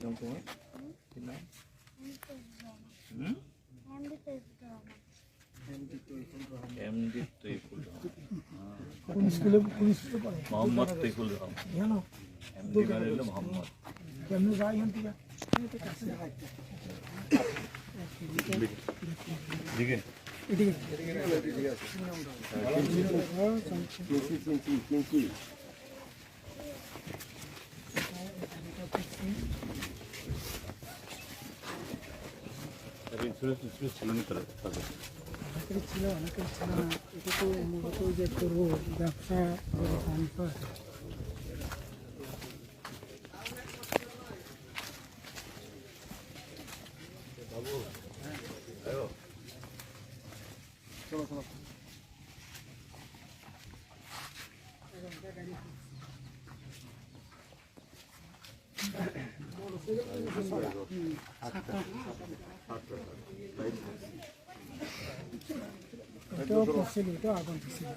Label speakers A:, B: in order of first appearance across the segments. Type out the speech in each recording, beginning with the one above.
A: নাম তোমার কি নাম হুম এমডি তৈফুল রহমান
B: কোন স্কুলে কোন স্কুলে পড়ে
A: মোহাম্মদ তৈফুল রহমান
B: জানো
A: এমডি মানে হলো মোহাম্মদ
B: কেমনে যায় এখান থেকে
A: দিকে
B: এদিকে
A: ইন্স্যুরেন্স ইন্স্যুরেন্স ছিল না। তারা তাদের
B: এটা তো মূলত যে করব ব্যবসা এটাও করছিল এটাও আগুন দিছিল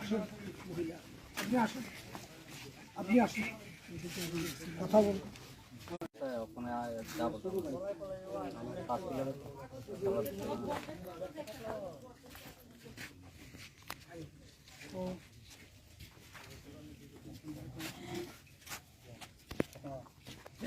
B: আসুন, মহিলা। আপনি আসুন আপনি আসুন। কথা বলুন
C: ওখানে যাব পাঁচ কিলোমিটার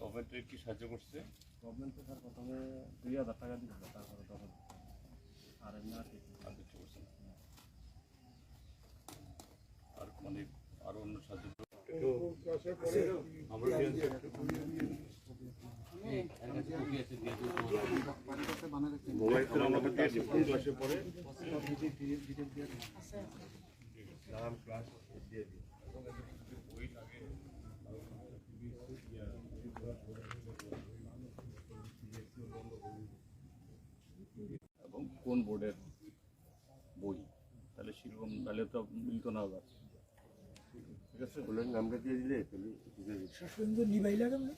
A: গভর্নমেন্টের কি সাহায্য করছে? আর কিছু করছে না। আর মানে আরও অন্য সাহায্য আমরা মোবাইল ফোন আমাকে দিয়েছে কোন ক্লাসে পড়ে এবং কোন বোর্ডের বই? তাহলে সেরকম তাহলে তো মিলত না আবার। ঠিক আছে?
D: স্কুলের নামটা দিয়ে দিলে
B: শেষ পর্যন্ত নিবাই লাগে না?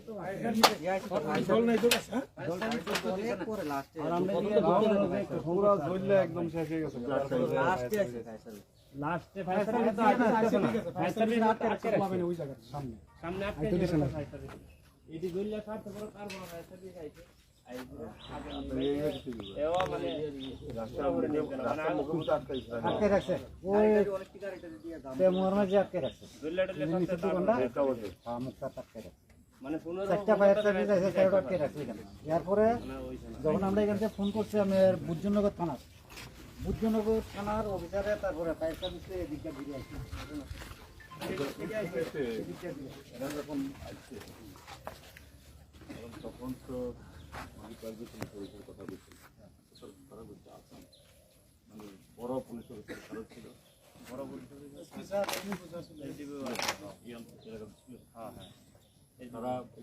B: তো কাছে, হ্যাঁ?
C: করে লাস্টে
B: আছে, ফাইসালি রাতে রাখতে পাবেন ওই জায়গাটা, সামনে। আইতো দিছে না।
C: আটকে রাখছে। ওই তেমুয়ার মাঝে আটকে রাখছে। নিচের দোকানটা? হ্যাঁ মুখটা আটকে রাখছে। চারটা ফায়ার সার্ভিস এখানে। এরপরে যখন আমরা এখান থেকে ফোন করছি আমি বুদ্ধনগর থানার বুদ্ধনগর থানার অফিসারে তারপরে ফায়ার সার্ভিসে ঘুরে আসছি
A: তখন তো কয়েকজন কথা বলছি বলছে মানে বড় ছিল বড় পুলিশ অফিসার হ্যাঁ হ্যাঁ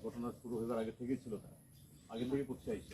A: ঘটনা শুরু হয়ে আগে থেকেই ছিল তারা আগে। থেকে করছে আইসে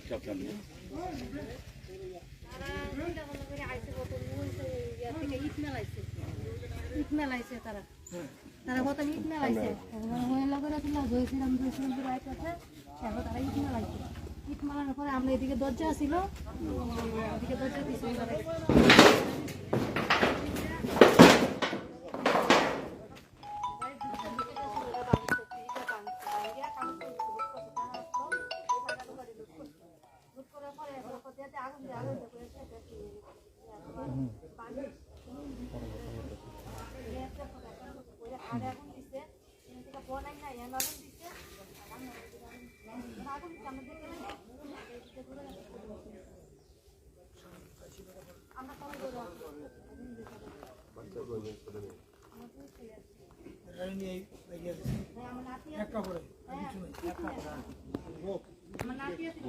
B: তারা
E: তারা কত ইট মেলাইছে হয়ে লগরে ছিল জয়শ্রীরাম জয়শ্রীরাম পুরো আইতেছে তারা ইট মেলাইছে ইট মেলানোর পরে আমরা এদিকে দরজা ছিল এদিকে দরজা দিয়েছি এবারে আমার নাতি আছে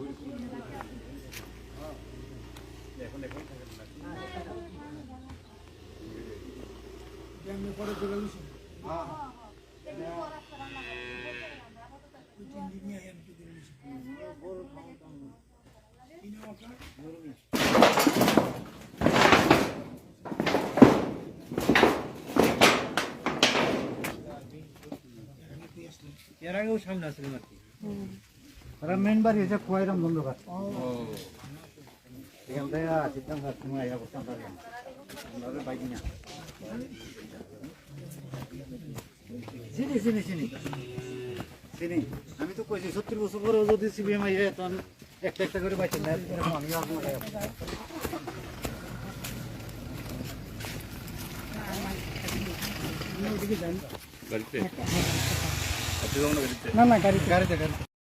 C: এর আগেও সামনে আসলে আর কি? ওরা মেন বাড়ি হচ্ছে কুয়াইরাম বন্ধুঘাট এখান থেকে সিদ্ধান্ত তুমি আইয়া করতাম পারবেন বাইক নিয়ে চিনি চিনি চিনি চিনি আমি তো কইছি সত্তর বছর পরে যদি সিবিএম তো আমি একটা একটা করে বাইক না। আমি
A: যাবেন না গাড়িতে
B: না না গাড়িতে। গাড়িতে গাড়িতে।